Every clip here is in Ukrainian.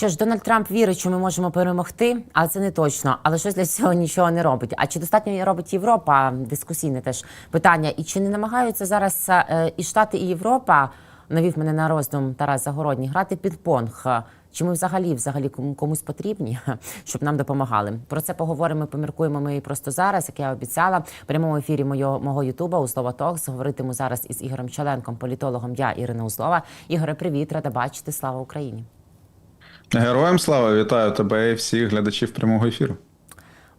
Що ж, Дональд Трамп вірить, що ми можемо перемогти, але це не точно. Але щось для цього нічого не робить. А чи достатньо робить Європа? Дискусійне теж питання. І чи не намагаються зараз е, і Штати, і Європа навів мене на роздум Тарас Загородній грати пінг-понг? Чи ми взагалі взагалі кому- комусь потрібні, щоб нам допомагали? Про це поговоримо. Поміркуємо ми просто зараз, як я обіцяла. В прямому ефірі мого, мого Ютуба Узлова Токс. Говоритиму зараз із Ігорем Челенком, політологом. Я Ірина Узлова. Ігоре, привіт, рада бачити. Слава Україні. Героям слава, вітаю тебе і всіх глядачів прямого ефіру.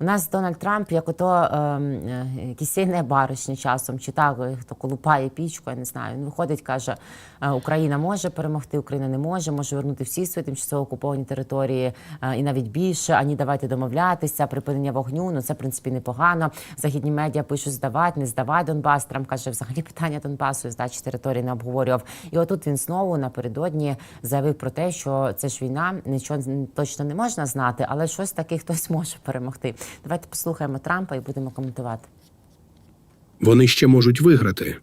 У нас Дональд Трамп, як ото е, е, кисейне баришня часом, чи так, хто колупає пічку, я не знаю. Він виходить, каже, е, Україна може перемогти, Україна не може, може вернути всі свої тимчасово окуповані території е, і навіть більше. Ані давайте домовлятися, припинення вогню. Ну це в принципі непогано. Західні медіа пишуть здавати, не здавати Донбас. Трамп каже, взагалі питання Донбасу і здачі території не обговорював. І отут він знову напередодні заявив про те, що це ж війна, нічого точно не можна знати, але щось таки хтось може перемогти. Давайте послухаємо Трампа і будемо коментувати. Вони ще можуть виграти.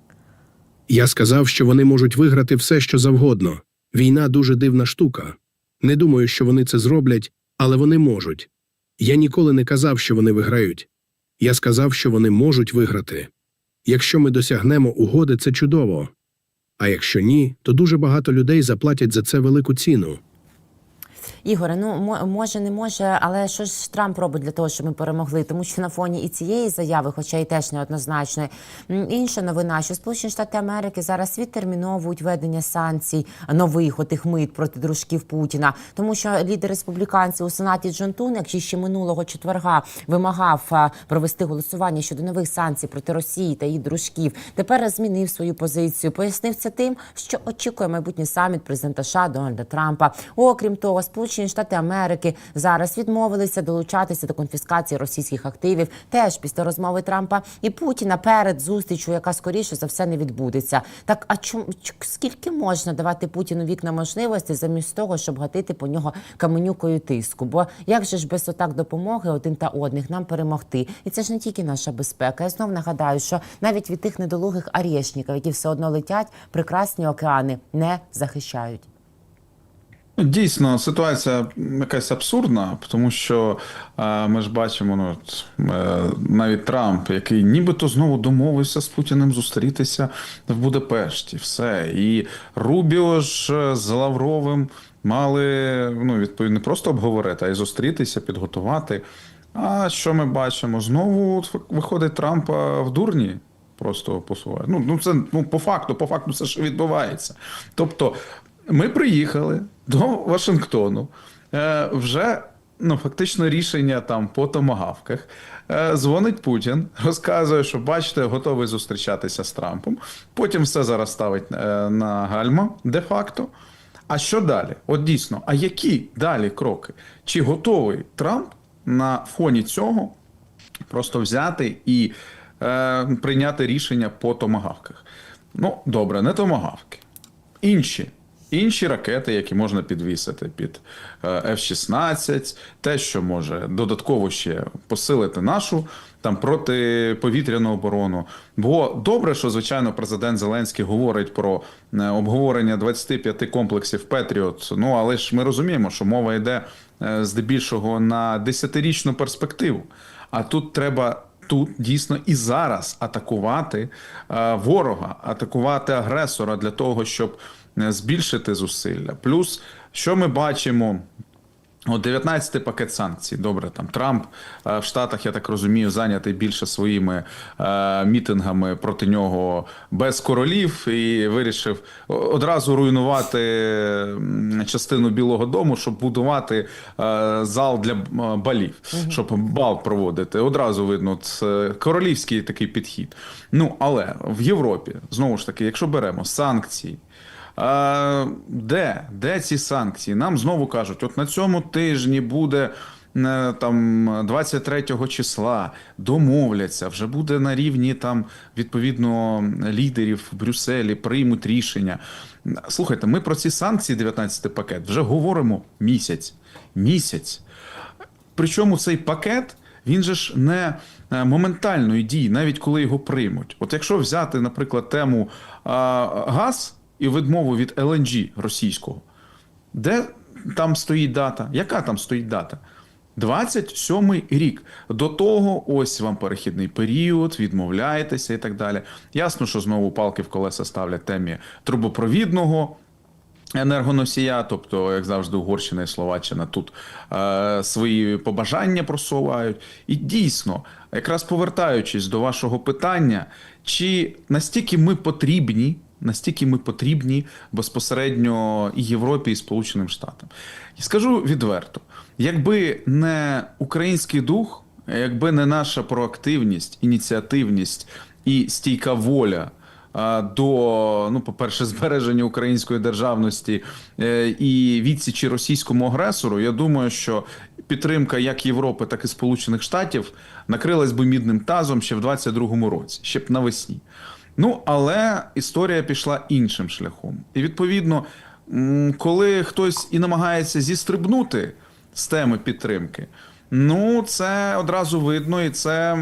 Я сказав, що вони можуть виграти все, що завгодно. Війна дуже дивна штука. Не думаю, що вони це зроблять, але вони можуть. Я ніколи не казав, що вони виграють. Я сказав, що вони можуть виграти. Якщо ми досягнемо угоди, це чудово. А якщо ні, то дуже багато людей заплатять за це велику ціну. Ігоре, ну мо- може, не може, але що ж Трамп робить для того, щоб ми перемогли? Тому що на фоні і цієї заяви, хоча і теж неоднозначної, інша новина, що Сполучені Штати Америки зараз відтерміновують введення санкцій нових отих мит проти дружків Путіна, тому що лідер республіканців у сенаті Джон Тунек, який ще минулого четверга вимагав провести голосування щодо нових санкцій проти Росії та її дружків, тепер змінив свою позицію. Пояснив це тим, що очікує майбутній саміт президента США Дональда Трампа. Окрім того, Сполучені Штати Америки зараз відмовилися долучатися до конфіскації російських активів, теж після розмови Трампа і Путіна перед зустрічю, яка скоріше за все не відбудеться. Так а чому скільки можна давати Путіну вікна можливості замість того, щоб гатити по нього каменюкою тиску? Бо як же ж без отак допомоги один та одних нам перемогти? І це ж не тільки наша безпека. Я знов нагадаю, що навіть від тих недолугих арєшників, які все одно летять, прекрасні океани не захищають. Ну, Дійсно, ситуація якась абсурдна, тому що е, ми ж бачимо, ну от, е, навіть Трамп, який нібито знову домовився з Путіним зустрітися в Будапешті. Все. І Рубіо ж е, з Лавровим мали ну, відповідно не просто обговорити, а й зустрітися, підготувати. А що ми бачимо? Знову виходить Трампа в дурні. Просто посуває. Ну, ну це ну по факту, по факту, це що відбувається. Тобто, ми приїхали до Вашингтону. Е, вже ну, фактично рішення там по томагавках. Е, дзвонить Путін, розказує, що бачите, готовий зустрічатися з Трампом. Потім все зараз ставить е, на гальма де-факто. А що далі? От дійсно, а які далі кроки? Чи готовий Трамп на фоні цього просто взяти і е, прийняти рішення по томагавках? Ну, добре, не томагавки. Інші. Інші ракети, які можна підвісити під е, F-16, те, що може додатково ще посилити нашу там протиповітряну оборону. Бо добре, що звичайно президент Зеленський говорить про е, обговорення 25 комплексів Петріот. Ну але ж ми розуміємо, що мова йде е, здебільшого на десятирічну перспективу. А тут треба тут дійсно і зараз атакувати ворога, атакувати агресора для того, щоб збільшити зусилля. Плюс, що ми бачимо. От 19-й пакет санкцій. Добре, там Трамп е, в Штатах, я так розумію, зайнятий більше своїми е, мітингами проти нього без королів і вирішив одразу руйнувати частину Білого Дому, щоб будувати е, зал для е, балів, щоб бал проводити. Одразу видно, це королівський такий підхід. Ну але в Європі знову ж таки, якщо беремо санкції. А, де? Де ці санкції? Нам знову кажуть, от на цьому тижні буде е, там 23 числа, домовляться, вже буде на рівні там відповідно лідерів в Брюсселі, приймуть рішення. Слухайте, ми про ці санкції, 19 пакет, вже говоримо місяць. Місяць. Причому цей пакет. Він же ж не е, моментальної дії, навіть коли його приймуть. От якщо взяти, наприклад, тему а, газ і відмову від ЛНГ російського, де там стоїть дата? Яка там стоїть дата? 27-й рік. До того ось вам перехідний період, відмовляєтеся і так далі. Ясно, що знову палки в колеса ставлять темі трубопровідного енергоносія, тобто, як завжди, Угорщина і Словаччина тут е, свої побажання просувають. І дійсно, якраз повертаючись до вашого питання, чи настільки ми потрібні, настільки ми потрібні безпосередньо і Європі, і Сполученим Штатам. І скажу відверто, якби не український дух, якби не наша проактивність, ініціативність і стійка воля до, ну, по-перше, збереження української державності е, і відсічі російському агресору, я думаю, що підтримка як Європи, так і Сполучених Штатів накрилась би мідним тазом ще в 22-му році, ще б навесні. Ну, але історія пішла іншим шляхом. І відповідно, коли хтось і намагається зістрибнути з теми підтримки, ну це одразу видно, і це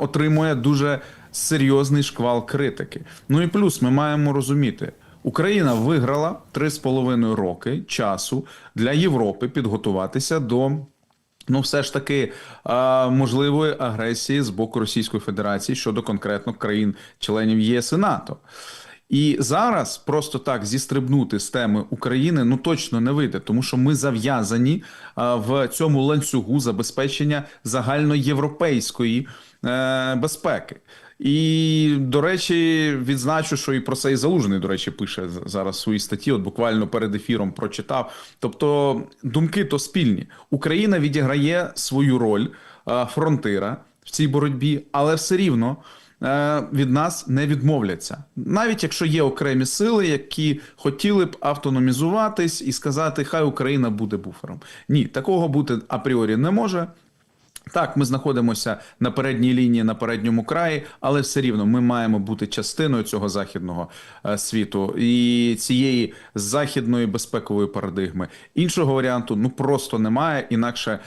отримує дуже серйозний шквал критики. Ну і плюс ми маємо розуміти. Україна виграла 3,5 роки часу для Європи підготуватися до Ну, все ж таки е, можливої агресії з боку Російської Федерації щодо конкретно країн-членів ЄС і НАТО. І зараз просто так зістрибнути з теми України ну точно не вийде, тому що ми зав'язані е, в цьому ланцюгу забезпечення загальноєвропейської е, безпеки. І, до речі, відзначу, що і про це і Залужний, до речі, пише зараз в своїй статті. От буквально перед ефіром прочитав. Тобто, думки то спільні. Україна відіграє свою роль е, фронтира в цій боротьбі, але все рівно. е, Від нас не відмовляться, навіть якщо є окремі сили, які хотіли б автономізуватись і сказати, хай Україна буде буфером. Ні, такого бути апріорі не може. Так, ми знаходимося на передній лінії, на передньому краї, але все рівно ми маємо бути частиною цього західного е, світу і цієї західної безпекової парадигми. Іншого варіанту ну просто немає. Інакше е,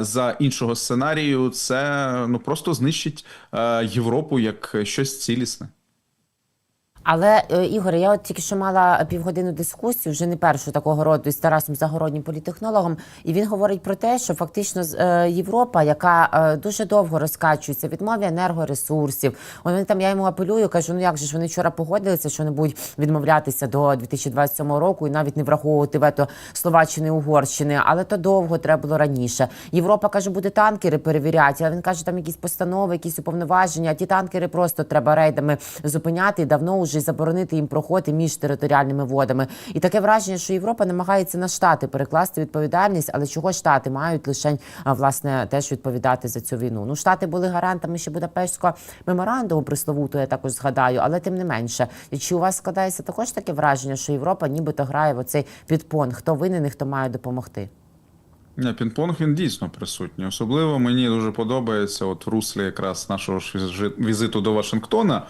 за іншого сценарію це ну просто знищить е, Європу як щось цілісне. Але е, Ігоре, я от тільки що мала півгодину дискусію, вже не першу такого роду із Тарасом Загороднім політехнологом, і він говорить про те, що фактично з- е, Європа, яка е, дуже довго розкачується відмові енергоресурсів. Вони там я йому апелюю, кажу, ну як же ж вони вчора погодилися, що вони будуть відмовлятися до 2027 року і навіть не враховувати вето Словаччини Угорщини, але то довго треба було раніше. Європа каже, буде танкери перевіряти. А він каже, там якісь постанови, якісь уповноваження. Ті танкери просто треба рейдами зупиняти і давно вже заборонити їм проходи між територіальними водами. І таке враження, що Європа намагається на штати перекласти відповідальність, але чого штати мають лише власне теж відповідати за цю війну. Ну штати були гарантами ще Будапештського меморандуму пресловуту, я також згадаю, але тим не менше. І чи у вас складається також таке враження, що Європа нібито грає в оцей підпон? Хто винен і хто має допомогти? Не, пінг-понг він дійсно присутній. Особливо мені дуже подобається, от в руслі якраз нашого візиту до Вашингтона,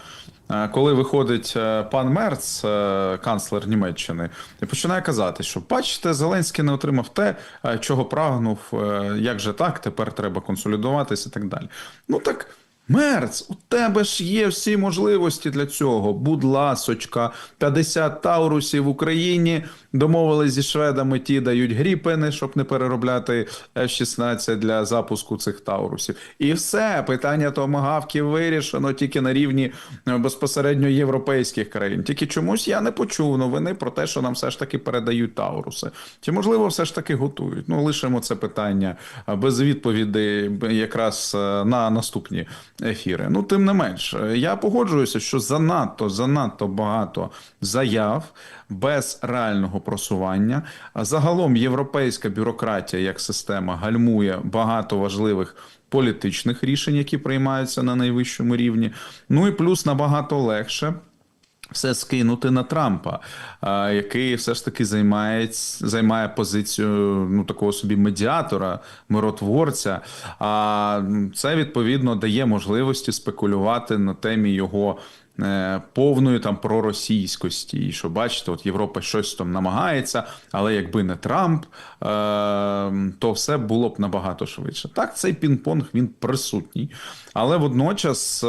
коли виходить е, пан Мерц, е, канцлер Німеччини, і починає казати, що бачите, Зеленський не отримав те, е, чого прагнув, е, як же так, тепер треба консолідуватися і так далі. Ну так. Мерц, у тебе ж є всі можливості для цього. Будь ласочка, 50 таурусів в Україні домовились зі шведами, ті дають гріпени, щоб не переробляти F-16 для запуску цих таурусів. І все, питання томагавків вирішено тільки на рівні е, безпосередньо європейських країн. Тільки чомусь я не почув новини про те, що нам все ж таки передають тауруси. Чи можливо все ж таки готують? Ну лишимо це питання е, без відповідей б- якраз е, на наступні ефіри. Ну, тим не менш, е, я погоджуюся, що занадто, занадто багато заяв без реального просування. А Загалом європейська бюрократія як система гальмує багато важливих. Політичних рішень, які приймаються на найвищому рівні, ну і плюс набагато легше все скинути на Трампа, який все ж таки займає, займає позицію ну такого собі медіатора, миротворця. А це відповідно дає можливості спекулювати на темі його. Е, Повної там проросійськості, і що бачите, от Європа щось там намагається, але якби не Трамп, е, то все було б набагато швидше. Так, цей пінг-понг він присутній, але водночас е,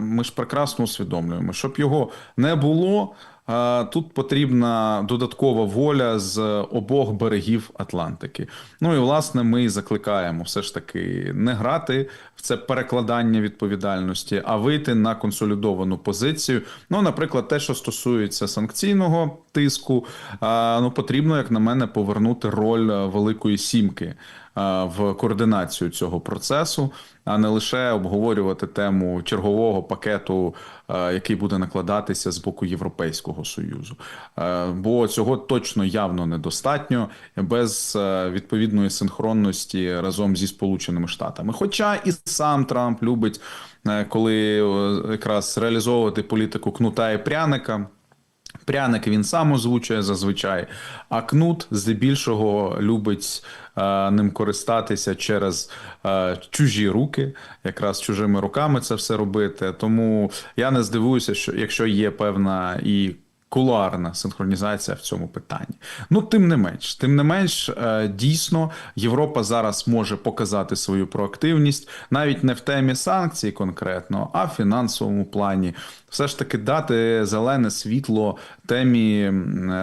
ми ж прекрасно усвідомлюємо, щоб його не було. Тут потрібна додаткова воля з обох берегів Атлантики. Ну і власне ми закликаємо все ж таки не грати в це перекладання відповідальності, а вийти на консолідовану позицію. Ну, наприклад, те, що стосується санкційного тиску, ну потрібно, як на мене, повернути роль е, Великої Сімки в координацію цього процесу, а не лише обговорювати тему чергового пакету, е, який буде накладатися з боку Європейського союзу. Е, Бо цього точно явно недостатньо без е, відповідної синхронності разом зі Сполученими Штатами. Хоча і сам Трамп любить, е, коли е, якраз реалізовувати політику кнута і пряника. Пряник він сам озвучує зазвичай, а кнут здебільшого любить е, ним користатися через е, чужі руки, якраз чужими руками це все робити. Тому я не здивуюся, що якщо є певна і кулуарна синхронізація в цьому питанні. Ну, тим не менш, тим не менш, е, дійсно, Європа зараз може показати свою проактивність навіть не в темі санкцій конкретно, а в фінансовому плані. Все ж таки дати зелене світло темі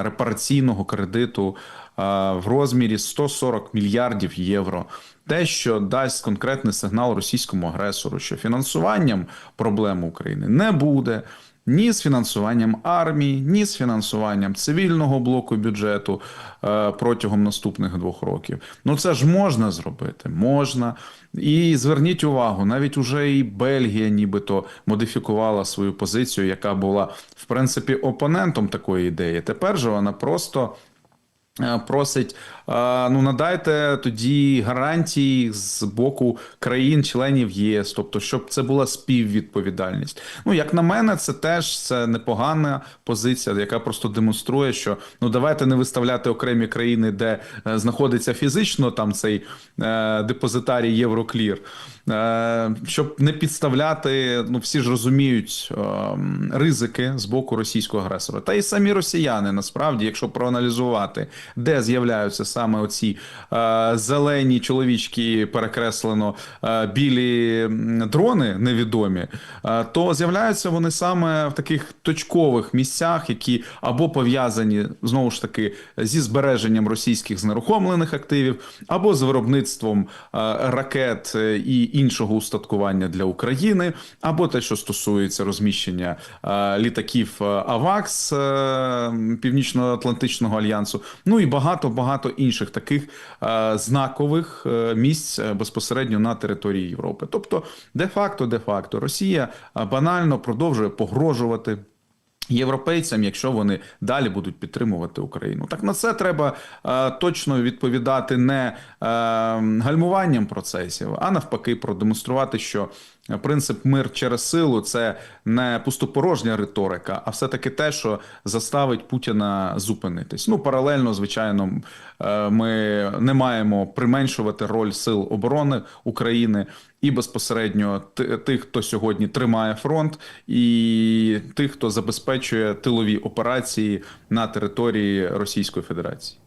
репараційного кредиту е, в розмірі 140 мільярдів євро. Те, що дасть конкретний сигнал російському агресору, що фінансуванням проблем України не буде. Ні з фінансуванням армії, ні з фінансуванням цивільного блоку бюджету е, протягом наступних двох років. Ну це ж можна зробити, можна. І зверніть увагу, навіть уже і Бельгія нібито модифікувала свою позицію, яка була в принципі опонентом такої ідеї. Тепер же вона просто. Е, Просить, е, ну надайте тоді гарантії з боку країн-членів ЄС, тобто, щоб це була співвідповідальність. Ну, як на мене, це теж це непогана позиція, яка просто демонструє, що ну давайте не виставляти окремі країни, де е, знаходиться фізично там цей депозитарій Євроклір. Е, щоб не підставляти, ну всі ж розуміють е, ризики з боку російського агресора. Та й самі росіяни, насправді, якщо проаналізувати, де з'являються саме оці е, зелені чоловічки, перекреслено білі дрони невідомі, то з'являються вони саме в таких точкових місцях, які або пов'язані знову ж таки зі збереженням російських знерухомлених активів, або з виробництвом ракет і іншого устаткування для України, або те, що стосується розміщення е, літаків е, АВАКС е, Північно-Атлантичного альянсу, ну і багато багато інших таких знакових місць безпосередньо на території Європи. Тобто, де-факто, де-факто, Росія е, банально продовжує погрожувати. Європейцям, якщо вони далі будуть підтримувати Україну, так на це треба е, точно відповідати не е, гальмуванням процесів, а навпаки, продемонструвати, що принцип мир через силу це не пустопорожня риторика, а все таки те, що заставить Путіна зупинитись. Ну паралельно, звичайно, е, ми не маємо применшувати роль сил оборони України і безпосередньо тих, хто сьогодні тримає фронт, і тих, хто забезпечує тилові операції на території Російської Федерації.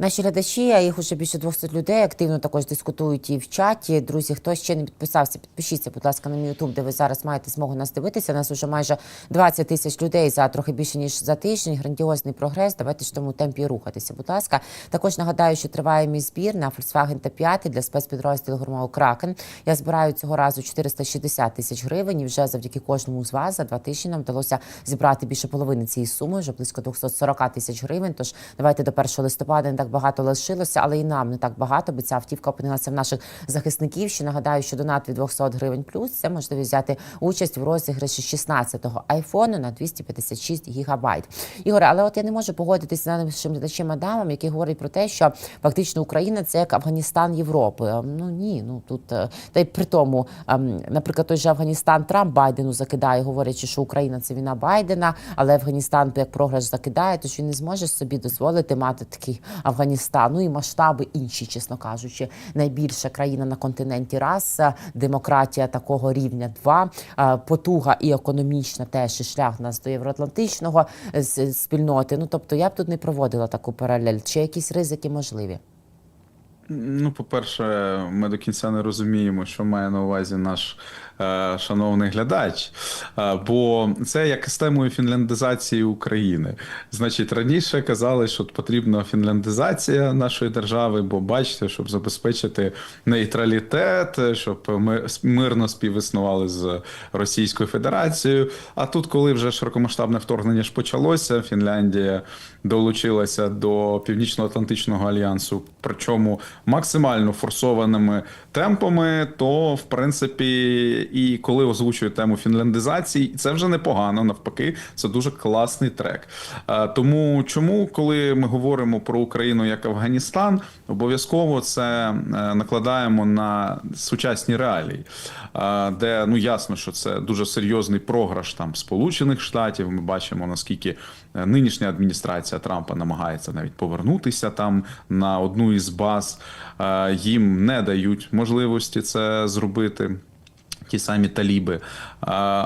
Наші глядачі, а їх уже більше 200 людей, активно також дискутують і в чаті. Друзі, хто ще не підписався, підпишіться, будь ласка, на мій Ютуб, де ви зараз маєте змогу нас дивитися. Нас вже майже 20 тисяч людей за трохи більше ніж за тиждень. Грандіозний прогрес. Давайте ж тому темпі рухатися. Будь ласка, також нагадаю, що триває мій збір на Volkswagen Т5 для спецпідрозділу гурмову Кракен. Я збираю цього разу 460 тисяч гривень. І вже завдяки кожному з вас за два тижні нам вдалося зібрати більше половини цієї суми, вже близько 240 тисяч гривень. Тож давайте до 1 листопада не так багато лишилося, але і нам не так багато, бо ця автівка опинилася в наших захисників. Ще нагадаю, що донат від 200 гривень плюс це можливість взяти участь в розіграші 16-го айфону на 256 гігабайт. Ігоре, але от я не можу погодитися з нашим глядачем Адамом, який говорить про те, що фактично Україна це як Афганістан Європи. Ну ні, ну тут е, та й при тому, ем, наприклад, той же Афганістан Трамп Байдену закидає, говорячи, що Україна це війна Байдена, але Афганістан як програш закидає, тож він не зможе собі дозволити мати такий Афганістан. Ну і масштаби інші, чесно кажучи, найбільша країна на континенті раз, демократія такого рівня два, потуга і економічна теж і шлях нас до євроатлантичного е, спільноти. Ну тобто я б тут не проводила таку паралель. Чи якісь ризики можливі? Ну, по-перше, ми до кінця не розуміємо, що має на увазі наш е, шановний глядач. Е, бо це як з темою фінляндизації України. Значить, раніше казали, що потрібна фінляндизація нашої держави, бо бачите, щоб забезпечити нейтралітет, щоб ми мирно співіснували з Російською Федерацією. А тут, коли вже широкомасштабне вторгнення ж почалося, Фінляндія долучилася до Північно-Атлантичного альянсу, причому максимально форсованими темпами, то в принципі, і коли озвучують тему фінляндизації, це вже непогано. Навпаки, це дуже класний трек. Е, Тому чому, коли ми говоримо про Україну як Афганістан, обов'язково це е, накладаємо на сучасні реалії, е, де ну ясно, що це дуже серйозний програш там Сполучених Штатів. Ми бачимо наскільки нинішня адміністрація Трампа намагається навіть повернутися там на одну із баз. Е, Їм не дають можливості це зробити. Ті самі таліби. Е,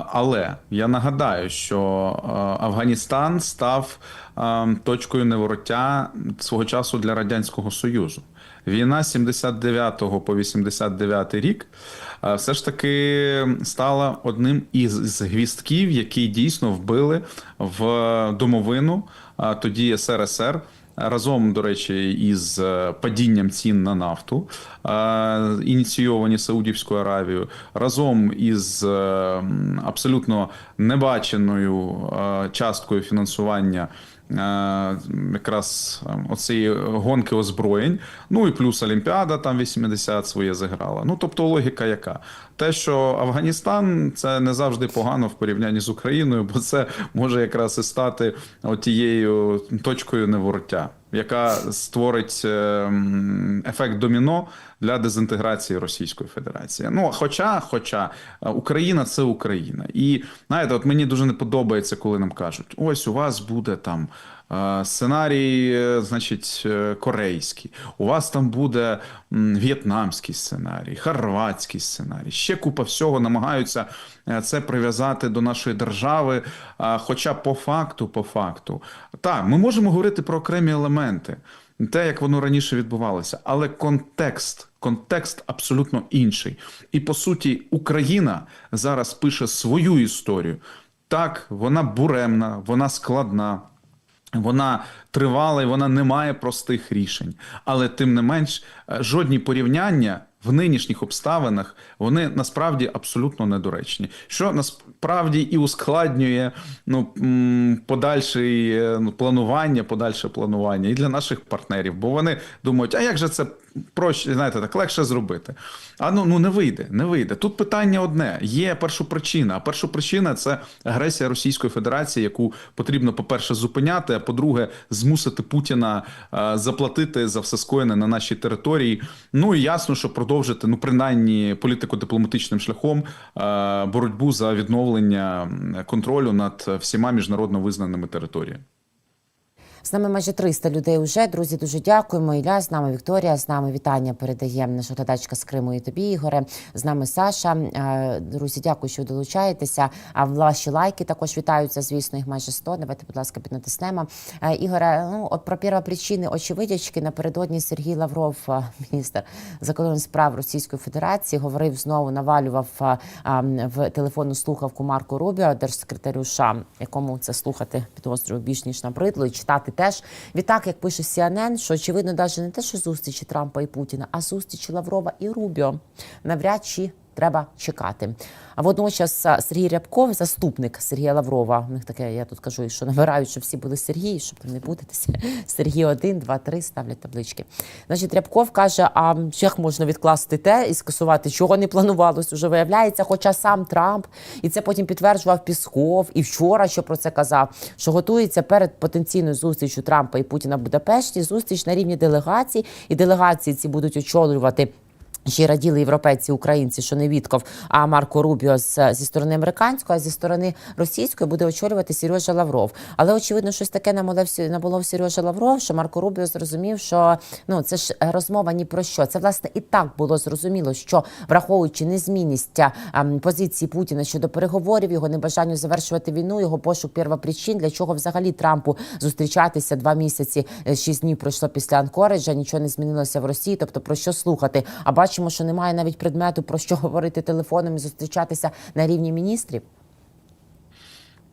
Але я нагадаю, що е, Афганістан став е, точкою невороття свого часу для Радянського Союзу. Війна з 79 по 89 рік е, все ж таки стала одним із гвістків, які дійсно вбили в домовину тоді СРСР. Разом, до речі, із е, падінням цін на нафту, е, ініційовані Саудівською Аравією, разом із абсолютно небаченою часткою фінансування. Е, Якраз е, оцієї гонки озброєнь, ну і плюс Олімпіада там 80 своє зіграла. Ну тобто логіка яка? Те, що Афганістан це не завжди погано в порівнянні з Україною, бо це може якраз і стати тією точкою невороття, яка створить е, ефект доміно для дезінтеграції Російської Федерації. Ну хоча, хоча е, Україна це Україна, і знаєте, от мені дуже не подобається, коли нам кажуть: ось у вас буде там. Сценарій, е, значить, е, корейський. У вас там буде в'єтнамський сценарій, хорватський сценарій. Ще купа всього намагаються е, це прив'язати до нашої держави. Хоча по факту, по факту, так, ми можемо говорити про окремі елементи, те, як воно раніше відбувалося, але контекст, контекст абсолютно інший. І по суті, Україна зараз пише свою історію. Так, вона буремна, вона складна. Вона тривала і вона не має простих рішень. Але тим не менш, е, жодні порівняння в нинішніх обставинах вони насправді абсолютно недоречні. Що насправді і ускладнює ну, подальше ну, планування, подальше планування і для наших партнерів, бо вони думають, а як же це проще, знаєте, так легше зробити. А ну, ну не вийде, не вийде. Тут питання одне: є першопричина. А першопричина це агресія Російської Федерації, яку потрібно, по-перше, зупиняти, а по-друге, змусити Путіна заплатити за все скоєне на нашій території. Ну і ясно, що продовжити, ну принаймні, політико-дипломатичним шляхом боротьбу за відновлення контролю над всіма міжнародно визнаними територіями. З нами майже 300 людей вже. Друзі, дуже дякуємо. Ілля з нами Вікторія. З нами вітання передає наша глядачка з Криму і тобі, Ігоре. З нами Саша. Е, Друзі, дякую, що долучаєтеся. А ваші лайки також вітаються. Звісно, їх майже 100. Давайте, будь ласка, піднатиснемо. Е, Ігоре, ну от про первопричини очевидячки напередодні Сергій Лавров, е, міністр закордонних справ Російської Федерації, говорив знову, навалював в телефонну слухавку Марко Рубіо, держсекретарю США, якому це слухати підозрюю більш ніж набридло, і читати теж. Відтак, як пише CNN, що очевидно, навіть не те, що зустрічі Трампа і Путіна, а зустрічі Лаврова і Рубіо навряд чи треба чекати. А водночас Сергій Рябков, заступник Сергія Лаврова. У них таке, я тут кажу, що набирають, що всі були Сергій, щоб не путатися. Сергій 1, 2, 3 ставлять таблички. Значить, Рябков каже: а як можна відкласти те і скасувати, чого не планувалось, уже виявляється, хоча сам Трамп, і це потім підтверджував Пісков, і вчора що про це казав, що готується перед потенційною зустрічю Трампа і Путіна в Будапешті, зустріч на рівні делегацій, і делегації ці будуть очолювати. Ще раділи європейці, українці, що не Вітков, а Марко Рубіо зі сторони американської, а зі сторони російської буде очолювати Сережа Лавров. Але очевидно, щось таке намолив набулов Сережа Лавров, що Марко Рубіо зрозумів, що ну це ж розмова ні про що. Це власне і так було зрозуміло, що враховуючи незмінність ем, позиції Путіна щодо переговорів, його небажання завершувати війну, його пошук первопричин, для чого взагалі Трампу зустрічатися два місяці, е, шість днів пройшло після Анкориджа, нічого не змінилося в Росії. Тобто про що слухати? А бачимо, що немає навіть предмету про що говорити телефоном і зустрічатися на рівні міністрів.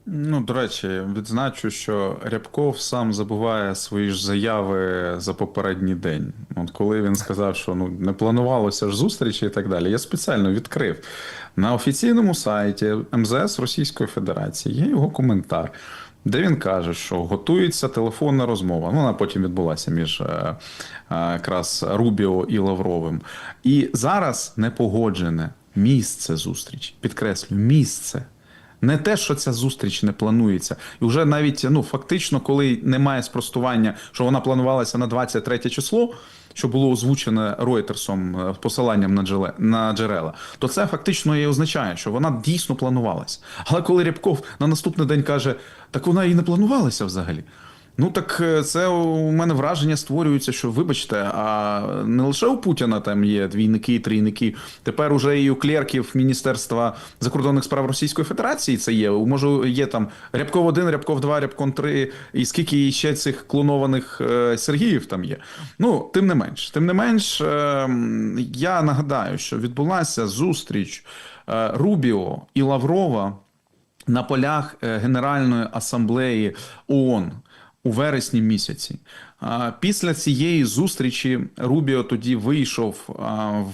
Ну, до речі, відзначу, що Рябков сам забуває свої ж заяви за попередній день. От коли він сказав, що ну не планувалося ж зустрічі і так далі, я спеціально відкрив на офіційному сайті МЗС Російської Федерації. Є його коментар, де він каже, що готується телефонна розмова. Ну, вона потім відбулася між е, е, якраз Рубіо і Лавровим. І зараз не погоджене місце зустрічі. Підкреслюю, місце. Не те, що ця зустріч не планується, і вже навіть ну фактично, коли немає спростування, що вона планувалася на 23 число, що було озвучене Ройтерсом е, посиланням на джерела, на джерела, то це фактично і означає, що вона дійсно планувалась. Але коли Рябков на наступний день каже, так вона і не планувалася взагалі. Ну так е, це у мене враження створюється, що вибачте, а не лише у Путіна там є двійники, трійники. Тепер уже і у клерків Міністерства закордонних справ Російської Федерації це є. Може, є там Рябков 1, Рябков 2, Рябкон 3, і скільки ще цих клонованих е, Сергіїв там є. Ну, тим не менш, тим не менш, е, я нагадаю, що відбулася зустріч е, Рубіо і Лаврова на полях Генеральної асамблеї ООН у вересні місяці. Після цієї зустрічі Рубіо тоді вийшов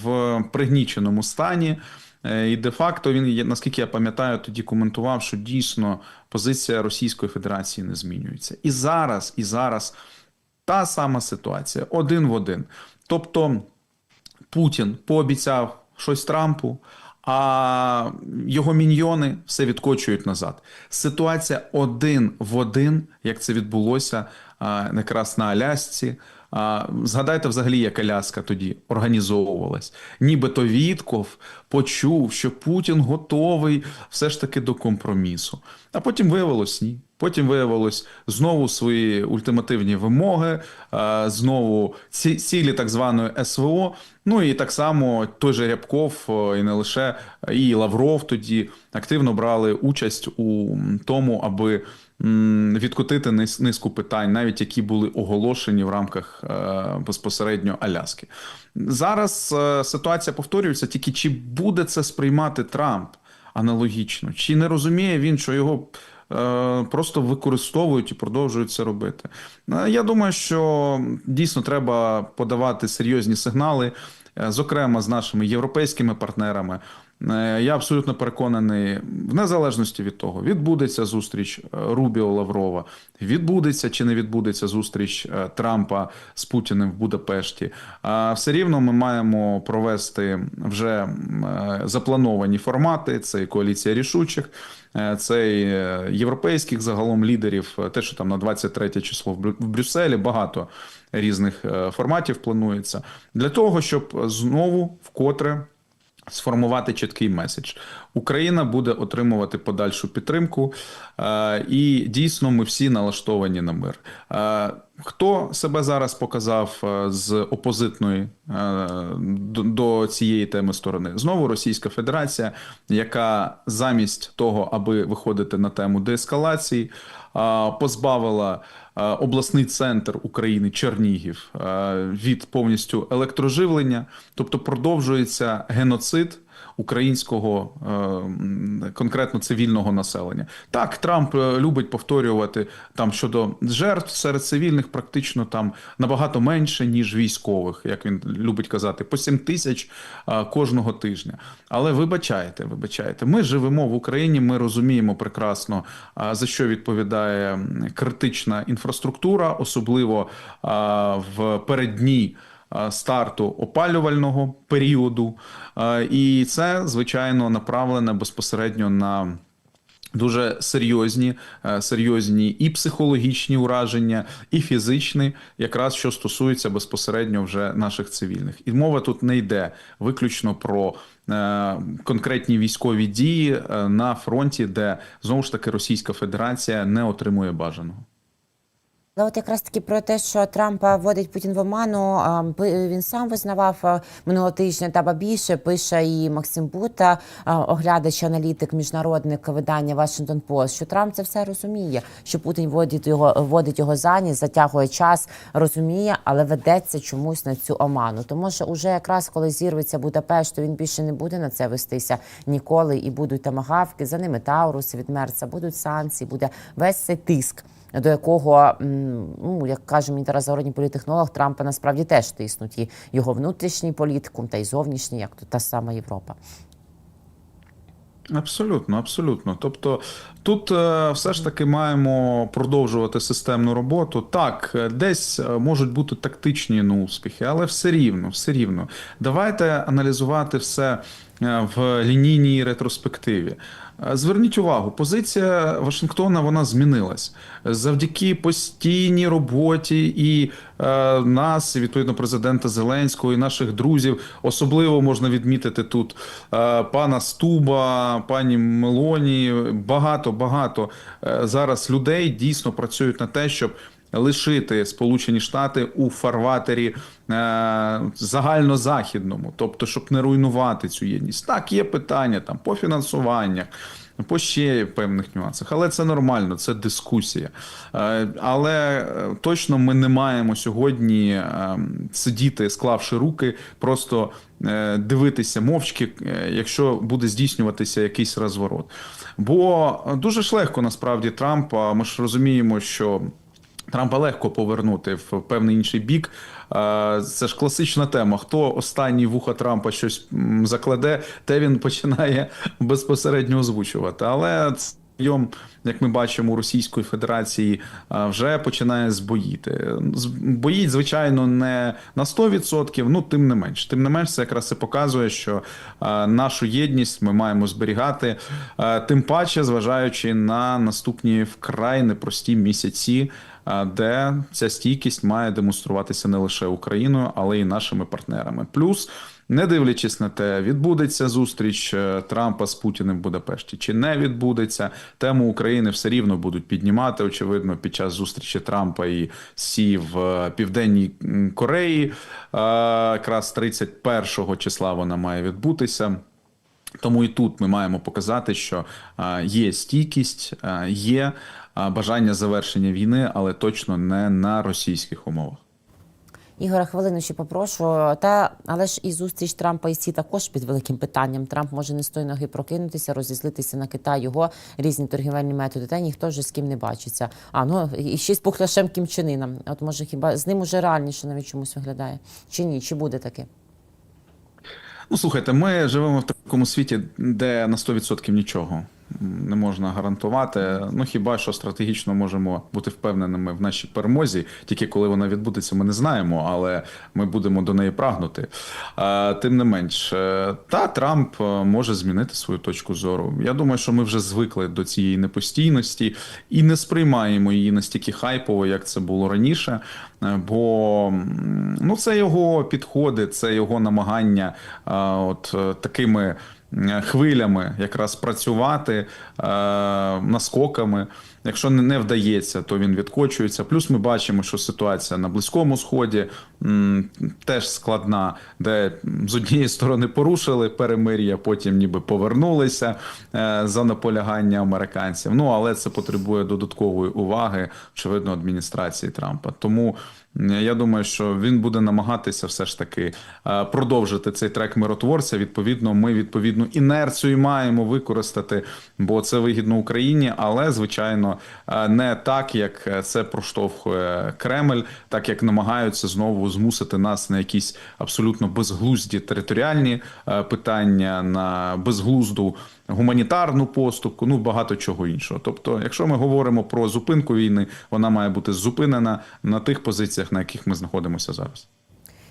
в пригніченому стані. Е, І де-факто він, наскільки я пам'ятаю, тоді коментував, що дійсно позиція Російської Федерації не змінюється. І зараз, і зараз та сама ситуація один в один. Тобто Путін пообіцяв щось Трампу, а його міньйони все відкочують назад. Ситуація один в один, як це відбулося якраз на Алясці. А, Згадайте взагалі, як Аляска тоді організовувалась. Нібито Вітков почув, що Путін готовий все ж таки до компромісу. А потім виявилось ні. Потім виявилось знову свої ультимативні вимоги, знову ці- цілі так званої СВО. Ну і так само той же Рябков, і не лише і Лавров тоді активно брали участь у тому, аби відкотити низку питань, навіть які були оголошені в рамках е, безпосередньо Аляски. Зараз е, ситуація повторюється, тільки чи буде це сприймати Трамп аналогічно, чи не розуміє він, що його е, просто використовують і продовжують це робити. Я думаю, що дійсно треба подавати серйозні сигнали, зокрема з нашими європейськими партнерами. Е, Я абсолютно переконаний, в незалежності від того, відбудеться зустріч е, Рубіо Лаврова, відбудеться чи не відбудеться зустріч е, Трампа з Путіним в Будапешті. А все рівно ми маємо провести вже заплановані формати. Це і коаліція рішучих, це і європейських загалом лідерів. Те, що там на 23 число в Брю- в Брюсселі, багато різних форматів планується для того, щоб знову вкотре сформувати чіткий меседж. Україна буде отримувати подальшу підтримку, е, і дійсно ми всі налаштовані на мир. Е, Хто себе зараз показав е, з опозитної до, цієї теми сторони? Знову Російська Федерація, яка замість того, аби виходити на тему деескалації, позбавила обласний центр України Чернігів від повністю електроживлення, тобто продовжується геноцид українського е, конкретно цивільного населення. Так, Трамп е, любить повторювати там щодо жертв серед цивільних, практично там набагато менше ніж військових, як він любить казати, по 7 тисяч е, кожного тижня. Але вибачайте, вибачайте, ми живемо в Україні, ми розуміємо прекрасно за що відповідає критична інфраструктура, особливо в переддні а, старту опалювального періоду. І це, звичайно, направлене безпосередньо на Дуже серйозні, е, серйозні і психологічні ураження, і фізичні, якраз що стосується безпосередньо вже наших цивільних. І мова тут не йде виключно про е, конкретні військові дії е, на фронті, де знову ж таки Російська Федерація не отримує бажаного. Але от якраз таки про те, що Трампа вводить Путін в оману, він сам визнавав минулого тижня та більше пише і Максим Бута, оглядач, аналітик, міжнародник видання Washington Post, що Трамп це все розуміє, що Путін вводить його, вводить його за ніс, затягує час, розуміє, але ведеться чомусь на цю оману. Тому що уже якраз коли зірветься Будапешт, то він більше не буде на це вестися ніколи, і будуть тамагавки, за ними Тауруси від Мерца, будуть санкції, буде весь цей тиск до якого, ну як каже мій Тарас політехнолог, Трампа насправді теж тиснуть і його внутрішній політикум, та й зовнішній, як то та сама Європа. Абсолютно, абсолютно. Тобто тут е, все ж таки маємо продовжувати системну роботу. Так, е, десь е, можуть бути тактичні ну, успіхи, але все рівно, все рівно. Давайте аналізувати все в лінійній ретроспективі. Зверніть увагу, позиція Вашингтона вона змінилась завдяки постійній роботі і нас, і відповідно президента Зеленського, і наших друзів. Особливо можна відмітити тут е, пана Стуба, пані Мелоні. Багато багато е, зараз людей дійсно працюють на те, щоб. Лишити Сполучені Штати у фарватері е, загальнозахідному, тобто, щоб не руйнувати цю єдність. Так, є питання там по фінансуваннях, по ще певних нюансах, але це нормально, це дискусія. Е, Але е, точно ми не маємо сьогодні е, сидіти, склавши руки, просто дивитися мовчки, якщо буде здійснюватися якийсь розворот. Бо дуже ж легко насправді Трампа. Ми ж розуміємо, що. Трампа легко повернути в певний інший бік. Це ж класична тема. Хто останній вуха Трампа щось закладе, те він починає безпосередньо озвучувати. Але прийом, як ми бачимо, у Російської Федерації вже починає збоїти. Боїть, звичайно, не на 100%, ну тим не менш. Тим не менш, це якраз і показує, що нашу єдність ми маємо зберігати, тим паче, зважаючи на наступні вкрай непрості місяці. Де ця стійкість має демонструватися не лише Україною, але й нашими партнерами. Плюс, не дивлячись на те, відбудеться зустріч е, Трампа з Путіним в Будапешті чи не відбудеться, тему України все рівно будуть піднімати. Очевидно, під час зустрічі Трампа і Сі в е, Південній Кореї. Е, Якраз 31 числа вона має відбутися. Тому і тут ми маємо показати, що є стійкість, є бажання завершення війни, але точно не на російських умовах. Ігора, хвилину ще попрошу. Та але ж і зустріч Трампа і Сі також під великим питанням. Трамп може не з тої ноги прокинутися, розізлитися на Китай, його різні торгівельні методи. Та ніхто вже з ким не бачиться. А ну і ще з пухляшем Кім Чен Іном. От може хіба з ним уже реальніше навіть чомусь виглядає? Чи ні? Чи буде таке? Ну, слухайте, ми живемо в такому світі, де на 100% нічого не можна гарантувати. Ну хіба що стратегічно можемо бути впевненими в нашій перемозі, тільки коли вона відбудеться, ми не знаємо, але ми будемо до неї прагнути. Тим не менш, е, та Трамп е, може змінити свою точку зору. Я думаю, що ми вже звикли до цієї непостійності і не сприймаємо її настільки хайпово, як це було раніше. Е, Бо ну це його підходи, це його намагання от такими хвилями якраз працювати е, наскоками. Якщо не- вдається, то він відкочується. Плюс ми бачимо, що ситуація на Близькому Сході теж складна, де з однієї сторони порушили перемир'я, потім ніби повернулися е, за наполягання американців. Ну але це потребує додаткової уваги, очевидно, адміністрації Трампа. Тому я думаю, що він буде намагатися все ж таки е, продовжити цей трек миротворця. Відповідно, ми відповідну інерцію маємо використати, бо це вигідно Україні, але звичайно е, не так, як це проштовхує Кремль, так як намагаються знову змусити нас на якісь абсолютно безглузді територіальні е, питання, на безглузду гуманітарну поступку, ну багато чого іншого. Тобто, якщо ми говоримо про зупинку війни, вона має бути зупинена на тих позиціях, на яких ми знаходимося зараз.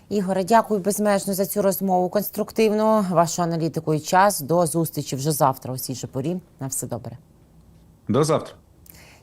Ігоре, дякую безмежно за цю розмову. Конструктивну вашу аналітику і час. До зустрічі вже завтра у цій же порі. На все добре. До завтра.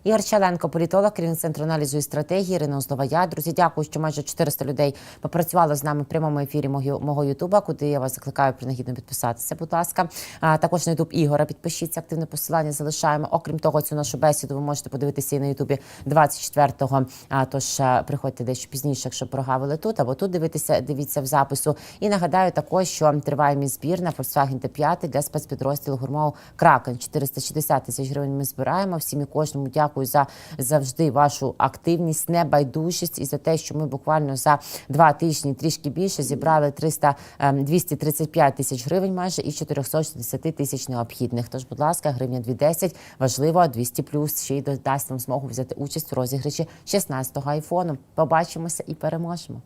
Ігор Чаленко, політолог, керівник центру аналізу і стратегії, Ірина Оздовая. Друзі, дякую, що майже 400 людей попрацювали з нами в прямому ефірі мого, Ютуба, куди я вас закликаю принагідно підписатися. Будь ласка, а також на Ютуб Ігора. Підпишіться, активне посилання залишаємо. Окрім того, цю нашу бесіду ви можете подивитися і на Ютубі 24-го. А тож а, приходьте дещо пізніше, якщо прогавили тут, або тут дивитися, дивіться в запису. І нагадаю також, що триває мій збір на Volkswagen Т5 для спецпідрозділу гурмов Кракен. 460 тисяч гривень ми збираємо. Всім і кожному дякую за завжди вашу активність, небайдужість і за те, що ми буквально за два тижні трішки більше зібрали 300, ем, 235 тисяч гривень майже і 460 тисяч необхідних. Тож, будь ласка, гривня 210, важливо, 200 плюс ще й додасть вам змогу взяти участь в розіграші 16-го айфону. Побачимося і переможемо.